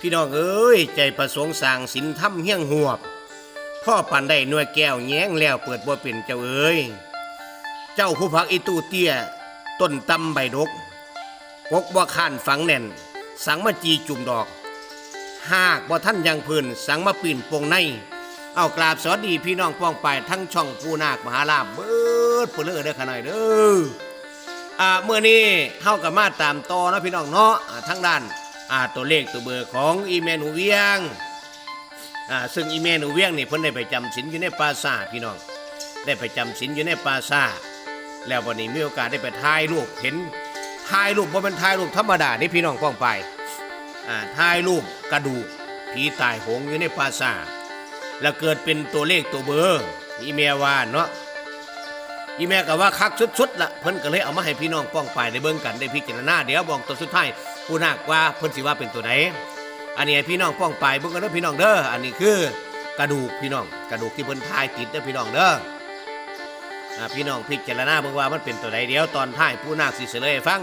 พี่น้องเอ้ย ใจประสงค์สร้างสินธรรมเฮี้ยงหวบ พ่อปันได้หน่วยแก้วแย้งแล้วเปิดบ่เป็นเจ้าเอ้ย เจ้าผู้พักอีตูเตี้ย ต้นตำใบดกกกบ่ข้านฝังแน่น สังมาจีจุ่มดอก หากบ่ท่านยังพื้นสังมาปีนปงใน เอากราบสวัสดีพี่น้องป้องไปทั้งช่องปูนาคมหาลาภเบิดเปลือเด้อขนาดเด้ออ่าเมื่อนี้เฮากับมาตามต่อนะพี่น้องเนาะทั้งด้าน อ่าตัวเลขตัวเบอร์ของอีเมนูเวียงอ่าซึ่งอีเมนูเวียงนี่เพิ่นได้ไปจำศีลอยู่ในปราสาทพี่น้อง ได้ไปจำศีลอยู่ในปราสาทแล้ววันนี้มีโอกาสได้ไปถ่ายรูปเห็นถ่ายรูปบ่เป็นถ่ายรูปธรรมดานี่พี่น้องป้องไปอ่าถ่ายรูปกระดูกผีตายโหงอยู่ในปราสาทแล้วเกิดเป็นตัวเลขตัวเบอร์อีเมลว่าเนาะอีเมลก็ว่าคักสุดๆละเพิ่นก็เลยเอามาให้พี่น้องป้องไปได้เบิ่งกันได้พิจารณาเดี๋ยวบอกตัวสุดท้าย ผู้นักว่าเพิ่นสิว่าเป็นตัวไหนอันนี้พี่น้องป้องไปเบิ่งกันเด้อพี่น้องเด้ออันนี้คือกระดูกพี่น้อง กระดูกที่เพิ่นทายติดเด้อพี่น้องเด้อพี่น้องพิจารณาเบิ่งว่ามันเป็นตัวไหนเดี๋ยวตอนท้ายผู้นักสิเฉลยให้ฟัง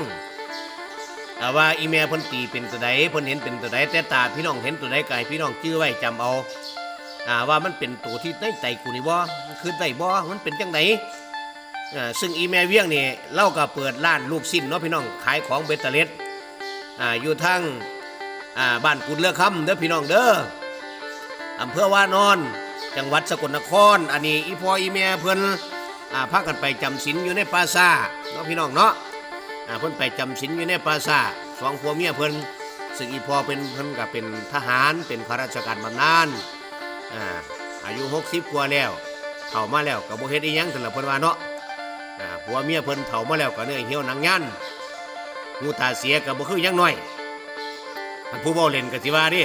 ว่าอีเมลเพิ่นตีเป็นตัวไหนเพิ่นเห็นเป็นตัวไหนแต่ตาพี่น้องเห็นตัวไหนก็ให้พี่น้องจื้อไว้จำเอาว่ามันเป็นตัวที่ในใจกูนี่บ่คือได้บ่มันเป็นจังไดอ่าซึ่งอีแม่เวียงนี่เล่าก็เปิดร้านลูกชิ้นเนาะพี่น้องขายของเบตเตอร์เลส อ่าอยู่ทางอ่าบ้านกุดเลือคำเด้อพี่น้องเด้ออำเภอว่านอน จังหวัดสกลนคร อันนี้อีพ่ออีแม่เพิ่นอ่าพากันไปจำศีลอยู่ในปราสาเนาะพี่น้องเนาะอ่าเพิ่นไปจำศีลอยู่ในปราสาสองผัวเมียเพิ่นซึ่งอีพ่อเป็นเพิ่นก็เป็นทหารเป็นข้าราชการบำนาญอ่าอายุ60กว่าแล้วเฒ่ามาแล้วก็บ่เฮ็ดอีหยังซั่นล่ะเพิ่นว่าเนาะอ่าผัวเมียเพิ่นเฒ่ามาแล้วก็เนื่อเหี่ยวหนังยัน หูตาเสียก็บ่คือยังน้อยอันผู้เว้าเล่นก็สิว่าดิ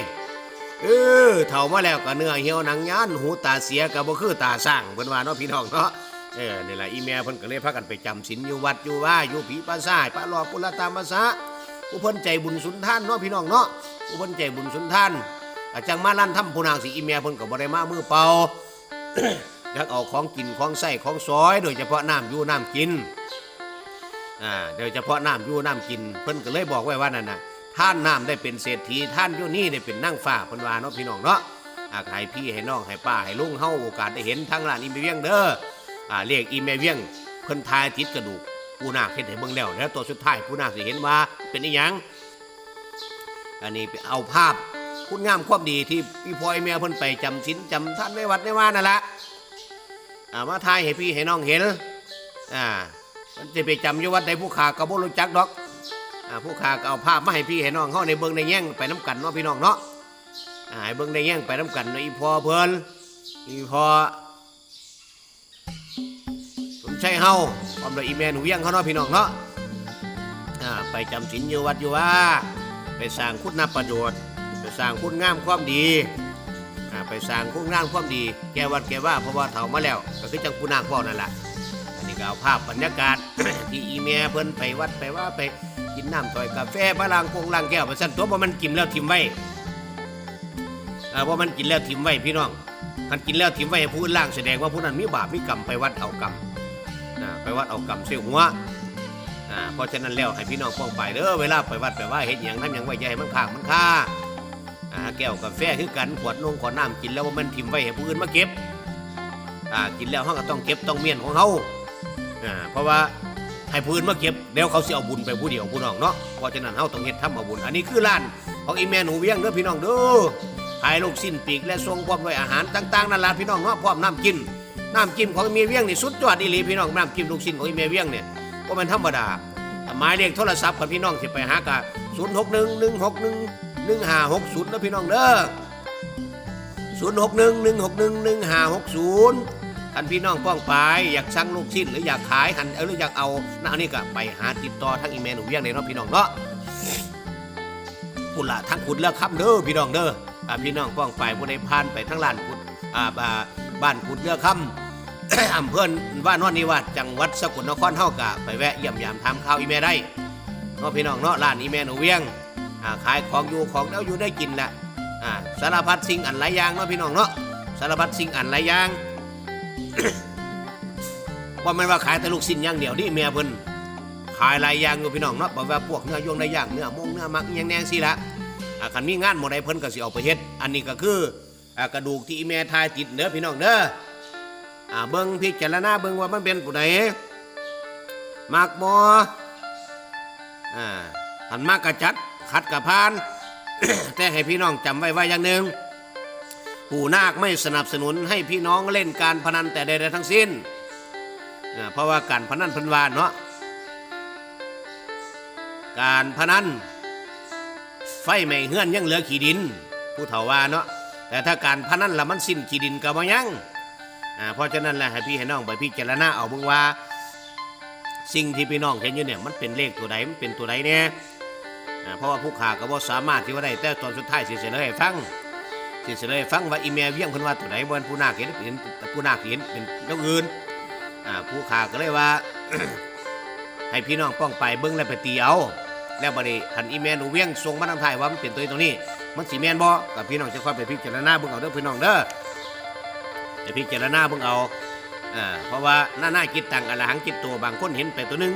เออเฒ่ามาแล้วก็เนื้อเหี่ยวหนังยันหูตาเสียก็บ่คือตาสร้างเพิ่นว่าเนาะพี่น้องเนาะเออนี่ล่ะอีแม่เพิ่นก็เลยพากันไปจำศีลอยู่วัดอยู่ว่าอยู่ผีปราสาทปะหลอกปุรตามาษาผู้เพิ่นใจบุญสุนทานเนาะพี่น้องเนาะผู้เพิ่นใจบุญสุนทานอาจังมาลั่นทำผู้นางสีอีเมียเพิ่นก็บ่ได้มามือเปล่าอยากเอาของกินของใส่ของซอย โดยเฉพาะน้ำอยู่น้ำกิน อ่าโดยเฉพาะน้ำอยู่น้ำกิน เพิ่นก็เลยบอกไว้ว่านั่นน่ะท่านน้ำได้เป็นเศรษฐีท่านอยู่นี่ได้เป็นนั่งฟ้าเพิ่นว่าเนาะพี่น้องเนาะอ่าให้พี่ให้น้องให้ป้าให้ลุงเฮาโอกาสได้เห็นทั้งร้านอีเมเวียงเด้ออ่าเรียกอีเมเวียงเพิ่นทายจิตกระดูกปูนาคเฮ็ดให้เบิ่งแล้วแล้วตัวสุดท้ายปูนาคสิเห็นว่าเป็นอีหยังอันนี้เอาภาพคุณงามความดีที่พี่พ่อไอ้แม่เพิ่นไปจำศีลจำท่านในวัดในว่านั่นละอ่ามาทายให้พี่ให้น้องเห็นอ่า มันจะไปจำอยู่วัดใดผู้ขาก็บ่รู้จักดอกอ่าผู้ขาก็เอาภาพมาให้พี่ให้น้องเฮาในเบิ่งในแย่งไปน้กันเนาะพี่น้องเนาะอ่าให้เบิ่งในแย่งไปน้กันเนาะอีพ่อเพิ่นอีพ่อสมชัยเฮาความละอีแม่หนูเวียงเฮาเนาะพี่น้องเนาะอ่าไปจำศีลอยู่วัดอยู่ว่า ไปสร้างคุณประโยชน์ไปสร้างคุณงามความดีไปสร้างคุณงามความดี แกวัดแกว่าเพราะว่าเฒ่ามาแล้ว ก็คือจังผู้นางพ่อนั่นแหละ ก็เอาภาพบรรยากาศ ที่อีเมียเพิ่นไปวัดไปว่าไปกินน้ำต่อยกาแฟพระลางคงลางแก้วไปสั่นตัวว่ามันกินแล้วทิมไว้อ่าว่ามันกินแล้วทิมไว้พี่น้องมันกินแล้วทิมไว้ผู้อื่นล่างแสดงว่าผู้นั้นมีบาปมีกรรมไปวัดเอากรรมอ่าไปวัดเอากรรมเสียหัวอ่าเพราะฉะนั้นแล้วให้พี่น้องป้องไปเด้อเวลาไปวัดไปว่าเฮ็ดหยังทำหยังไว้อย่าให้มันข้างมันค่าอ่าแก้วกาแฟคือกันขวดนงขวดน้ำกินแล้วว่ามันทิมไว้ให้ผู้อื่นมาเก็บอ่ากินแล้วเขาก็ต้องเก็บต้องเมียนของเขา อ่าเพราะว่าให้ผู้อื่นมาเก็บเดี๋ยวเขาสิเอาบุญไปผู้เดียวผู้น้องเนาะเพราะฉะนั้นเขาต้องเฮ็ดทำเอาบุญอันนี้คือร้านของอีแม่หนูเวียงเด้อพี่น้องเด้อขายลูกสิ้นปีกและทรงพร้อมด้วยอาหารต่างๆนั่นล่ะพี่น้องเนาะพร้อมน้ำกินน้ำจิ้มของอีเมเวียงนี่สุดยอดอีหลีพี่น้องน้ำจิ้มลูกชิ้นของอีเมเวียงเนี่ยก็มันธรรมดาหมายเลขโทรศัพท์ของพี่น้องที่ไปหากะ0 6 1 1 6 1 1560นะพี่น้องเด้อ061 161 1560ท่าน พี่น้องป้องไปอยากสั่งลูกชิ้นหรืออยากขายหันเอาหรืออยากเอาหน้านี่ก็ไปหาติดต่อทั้งอีเมลหนูเวียงเลยเนาะพี่น้องเนาะพุ่นละทั้งขุดแล้วคำเด้อพี่น้องเด้อพี่น้องป้องไปผู้ใดผ่านไปทั้งลานขุดอ่าบ้าบ้านขุดเรือกคำอำเภอว่านอนนิวาสจังหวัดสกลนครเฮากะไปแวะเยี่ยมยามทำข้าวอีเมลได้เนาะพี่น้องเนาะร้านอีเมลหนูเวียงอ่าขายของอยู่ของแล้วอยู่ได้กินแหละอ่าสารพัดสิ่งอันหลายอย่างเนาะพี่น้องเนาะสารพัดสิ่งอันหลายอย่าง ว่ามันว่าขายแต่ลูกสิ้นอย่างเดียวนี่เมียเพิ่นขายหลายอย่างอยู่พี่น้องเนาะบอกว่าพวกเนื้อย่างในย่างเนื้อมงเนื้อมักอหยังแนงสิละอ่าคันมีงานหมดใดเพิ่นก็สิเอาไปเฮ็ด อันนี้ก็คืออ่ากระดูกที่อีแม่ทายติดเด้อพี่น้องเด้ออ่าเบิ่งพิจารณาเบิ่งว่ามันเป็นผู้ใดมักบ่อ่าหันมากกระจัดขัดกระพาน แต่ให้พี่น้องจำไว้ว่าอย่างหนึ่ง ปู่นาคไม่สนับสนุนให้พี่น้องเล่นการพนันแต่ใดๆทั้งสิ้น เพราะว่าการพนันเพันวานเนาะ การพนันไฟไม่เฮือนยังเหลือขี้ดิน ผู้เฒ่าว่าเนาะ แต่ถ้าการพนันละมันสิ้นขี้ดินก็บ่ยังเพราะฉะนั้นแหละให้พี่ให้น้องไปพิจารณาเอาเบิ่งว่า สิ่งที่พี่น้องเห็นอยู่เนี่ยมันเป็นเลขตัวใดมันเป็นตัวใดเนี่ยเพราะว่าผู้ขาก็บ่สามารถที่ว่าได้แต่ตอนสุดท้ายสิเสนอให้ฟัง สิเสนอให้ฟังว่าอีเมลเวียงเพิ่นว่าตัวใดบ่นผู้นาคเห็นเป็นผู้นาคเห็นเป็นเรื่องอื่นอ่าผู้ขาก็เลยว่า ให้พี่น้องป้องไปเบิ่งแล้วไปตีเอา แล้วบัดนี้หันอีเมลหนูเวียงส่งมาทางไทายว่ามันเป็นตัวนี้ตัวนี้ มันสิแม่นบ่กับพี่น้องจะค่อยไปพิจารณาเบิ่งเอาเด้อพี่น้องเด้อไปพิจารณาเบิ่งเอาอ่าเพราะว่าหน้าหน้าจิตตังอรหังจิตตัวบางคนเห็นไปตัวหนึง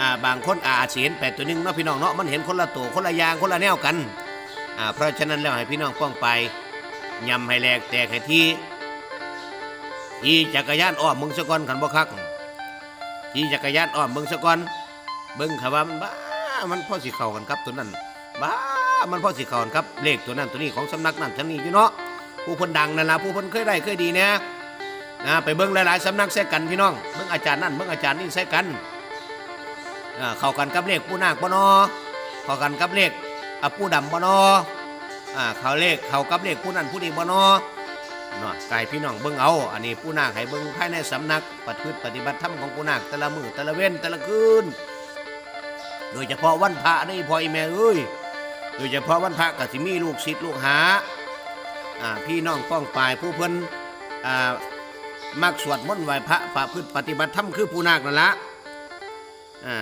อ่าบางคนอาจสิเห็นไปตัวหนึงเนาะพี่น้องเนาะมันเห็นคนละตัวคนละอย่างคนละแนวกัน อ่าเพราะฉะนั้นแล้วให้พี่น้องป้องไปยำให้แหลกแตกให้ที่ที่จักรยานอ้อมมึงซะก่อนขันบ่คักที่จักรยานอ้อมมึงซะก่อนเบิ่งค่ะว่ามันบ้ามันพ่อสิเข้ากันครับตัวนั้นบ้ามันพ่อสิเข้ากันครับเลขตัวนั้นตัวนี้ของสำนักนั้นทั้งนี้อยู่เนาะผู้เพิ่นดังนั่นละผู้เพิ่นเคยได้เคยดีเนี่ยนะไปเบิ่งหลายๆสำนักใส่กันพี่น้องเบิ่งอาจารย์นั่นเบิ่งอาจารย์นี่ใส่กันอ่าเข้ากันกับเลขผู้นาคบ่นอเข้ากันกับเลข อผู้ดำบ่นออ่าเขาเลขเขากับเลขผู้นั้นผู้นี้บ่นอเนาะไก่พี่น้องเบิ่งเอา อันนี้ผู้นาคให้เบิ่งภายในสำนักปฏิบัติปฏิบัติธรรมของผู้นาคแต่ละมือแต่ละเว้นแต่ละคืน โดยเฉพาะวันพระนี่พ่อแม่เอ้ย โดยเฉพาะวันพระก็สิมีลูกศิษย์ลูกหาอ่าพี่น้องป้องปายผู้เพิ่นอ่ามักสวดมนต์ไหว้พระประพฤติปฏิบัติธรรมคือผู้นาคนั่นละอ่า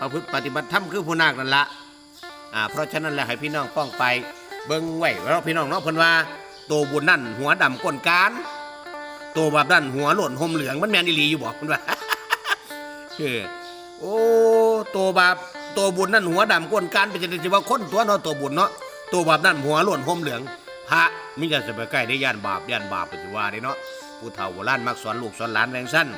ประพฤติปฏิบัติธรรมคือผู้นาคนั่นละ อ่าเพราะฉะนั้นแหละให้พี่น้องป้องไป เบิ่งไว้แล้วพี่น้องเนาะเพิ่นว่าโตบุญนั่นหัวดำก้นการโตแบบนั่นหัวหล่นห่มเหลืองมันแม่นอีหลีอยู่บอกเพิ่นว่าเออโอ้ตัวบาปตัวบุญนั่นหัวดำก้นการเป็นจะว่าคนตัวเนาะตัวบุญเนาะตัวบาปนั่นหัวหล่นห่มเหลือง พระมิจะจะไปใกล้ได้ย่านบาปย่านบาปปัจจุบันเนาะผู้เฒ่าโบราณมักสอนลูกสอนหลานแรงสั้น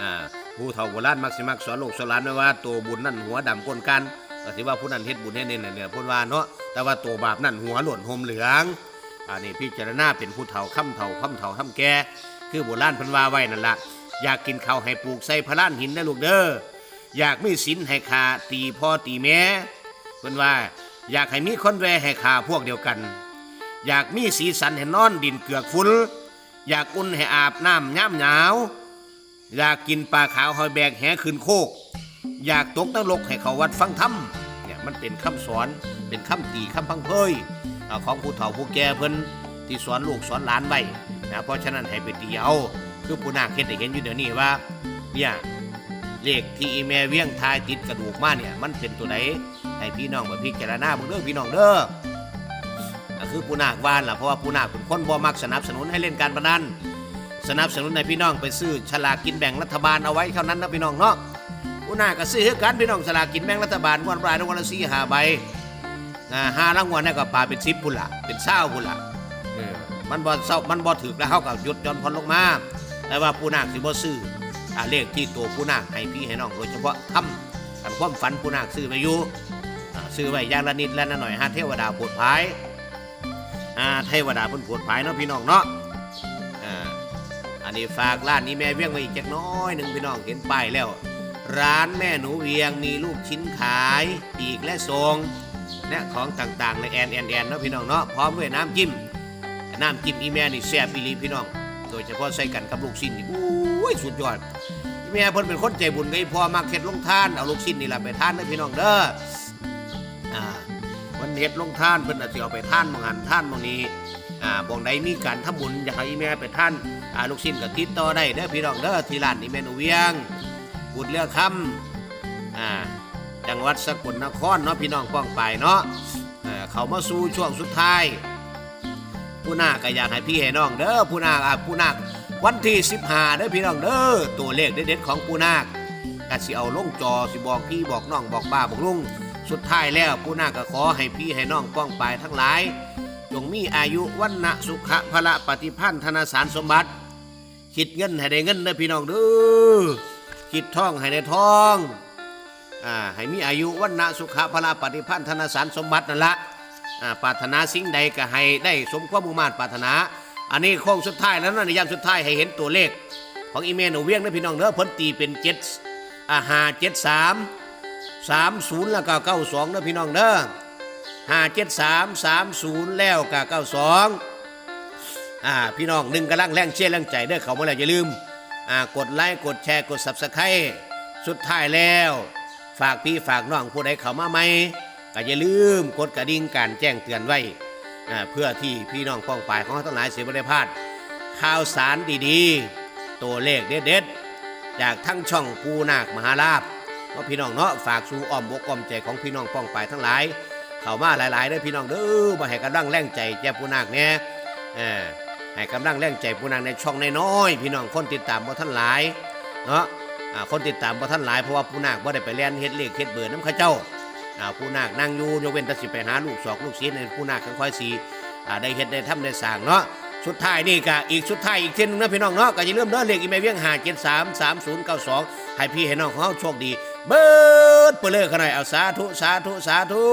อ่าผู้เฒ่าโบราณมักสิมักสอนลูกสอนหลานไว้ว่าตัวบุญนั่นหัวดำก้นการ ก็ถือว่าผู้นั้นเฮ็ดบุญให้เน้นเนี่ยพูดว่าเนาะแต่ว่าตัวบาปนั่นหัวหล่นห่มเหลืองอันนี้พิจารณาเป็นผู้เฒ่าค่ำเฒ่าค่ำเฒ่าค่ำแก่คือโบราณพันว่าไว้นั่นละอยากกินข้าวให้ปลูกใส่พระล้านหินนะลูกเด้ออยากมีศีลให้ขาตีพ่อตีแม่เพิ่นว่าอยากให้มีคนแวให้ขาพวกเดียวกัน อยากมีสีสันให้นอนดินเกือกฝุ่นอยากอุ่นให้อาบน้ำย่ำหนาว อยากกินปลาขาวหอยแบกแหขึ้นโคก อยากตกนรกให้เขาวัดฟังธรรมเนี่ยมันเป็นคำสอนเป็นคำตีคำพังเพยของผู้เฒ่าผู้แก่เพิ่นที่สอนลูกสอนหลานไว้นะเพราะฉะนั้นให้ไปตีเอาคือผู้นาคเฮ็ดให้เห็นอยู่เดี๋ยวนี้ว่าเนี่ยเลขที่อีเมลเวียงทายติดกระดูกมาเนี่ยมันเป็นตัวไหนให้พี่น้องมาพิจารณาเบิ่งเด้อพี่น้องเด้อคือผู้นาควานล่ะเพราะว่าผู้นาคเป็นคนบ่มักสนับสนุนให้เล่นการพนันสนับสนุนให้พี่น้องไปซื้อฉลากกินแบ่งรัฐบาลเอาไว้เท่านั้นนะพี่น้องเนาะ ผู้น่าก็ซื้อคือกันพี่น้องสลากกินแบ่งรัฐบาลวดปลายรางวัลละสี่ห้าใบห้ารางวัลนี่ก็ปลาเป็นสิบพุ่นละเป็นเศร้าพุ่นละมันบ่เศร้ามันบ่ถึกแล้วเขาก็หยุดย่อนพอนลงมาแต่ว่าผู้นาคสิบ่ซื้อเลขที่ตัวผู้นาคให้พี่ให้น้องโดยเฉพาะคำกันความฝันผู้นาคซื้อไปอยู่ซื้อไว้ยางละนิดและละหน่อยหาเทวดาปรดภายเทวดาเพิ่นปรดภายเนาะพี่น้องเนาะอ่าอันนี้ฝากร้านนี้แม่เวียงไว้อีกจักน้อยหนึ่งพี่น้องเห็นป้ายแล้ว ร้านแม่หนูเวียงมีลูกชิ้นขายปีกและทรงและของต่างๆ ในแอนแอนแอนเนาะพี่น้องเนาะพร้อมด้วยน้ำจิ้มน้ำจิ้มอีแม่นี่แซ่บอีลีพี่น้อง โดยเฉพาะใส่กันกับลูกชิ้นนี่อุ้ยสุดยอดอีแม่เพิ่นเป็นคนใจบุญไงพอมาเข็ดลงทานเอาลูกชิ้นนี่แหละไปทานเด้อพี่น้องเด้ออ่ามันเฮ็ดลงทานเพิ่นอาจสิเอาไปทานบางหันทานบางนี้อ่าบ่งใดมีการทำบุญอยากให้อีแม่ไปทานอ่าลูกชิ้นก็ติดต่อได้เด้อพี่น้องเด้อที่ร้านอีแม่หนูเวียง บุตรเลือกคำอ่าจังหวัดสกลนครเนาะพี่น้องป้องไปเนาะเขามาสู่ช่วงสุดท้าย ผู้นาก็อยากให้พี่ให้น้องเด้อผู้นาอะผู้นาวันที่15เด้อพี่น้องเด้อตัวเลขเด็ดๆของผู้นาคก็สิเอาลงจอสิบอกพี่บอกน้องบอกป้าบอกลุงสุดท้ายแล้วผู้นาก็ขอให้พี่ให้น้องป้องไปทั้งหลายจงมีอายุวันนะสุขะพละปฏิพันธ์ธนสารสมบัติ คิดเงินให้ได้เงินนะพี่น้องเด้อ คิดท่องให้ได้ท่องอ่าให้มีอายุวันนะสุขะพละปฏิพันธนสารสมบัตินั่นละอ่าปรารถนาสิ่งใดก็ให้ได้สมความมุ่งมั่นปรารถนา อันนี้โค้งสุดท้ายแล้วนะในยามสุดท้ายให้เห็นตัวเลข ของอีเมลหนูเวียงนะพี่น้องเด้อเพ้นตีเป็นเจ็ดอาหาเจ็ดสามสามศูนย์แล้วก็เก้าสองนะพี่น้องเด้อห้าเจ็ดสามสามศูนย์แล้วก็เก้าสองอ่าพี่น้องหนึ่งกำลังแรงเชียแรงใจเด้อเขามาแล้วอย่าลืม กดไลค์กดแชร์กดสับสไครต์สุดท้ายแล้ว ฝากพี่ฝากน้องผู้ใดเข้ามาใหมก็อย่าลืมกดกระดิ่งการแจ้งเตือนไว้เพื่อที่พี่น้องป้องปายของเราทั้งหลายเสียบริพลาดข่าวสารดีๆ ตัวเลขเด็ดๆ จากทั้งช่องปูนาคมหาลาภเนาะพี่น้องเนาะฝากสู่อ้อมอกอ้อมใจของพี่น้องป้องปายทั้งหลาย เข้ามาหลายๆเด้อพี่น้องเด้อมาให้กำลังแรงใจแก่ปูนาคเนี่ยเออ ให้กำลังแรงใจปูนาคในช่องน้อยๆพี่น้องคนติดตามบ่ท่านหลายเนาะอ่าคนติดตามบ่ท่านหลายเพราะว่าปูนาคบ่ได้ไปเรียนเฮ็ดเลขเฮ็ดเบอร์น้ำข้าเจ้าอ่าปูนาคนั่งอยู่ยกเว้นแต่สิไปหาลูกสอกลูกศิษย์ในปูนาคค่อยๆสีอ่าได้เฮ็ดได้ทำได้สร้างเนาะสุดท้ายนี่ก็อีกสุดท้ายอีกเทียนนึงนะพี่น้องเนาะก็อย่าลืมเนาะเลขอีเมลเวียงหาเจ็ดสามสามศูนย์เก้าสองให้พี่ให้น้องของเขาโชคดี เบิดไปเลยขนาดเอาสาธุสาธุสาธุ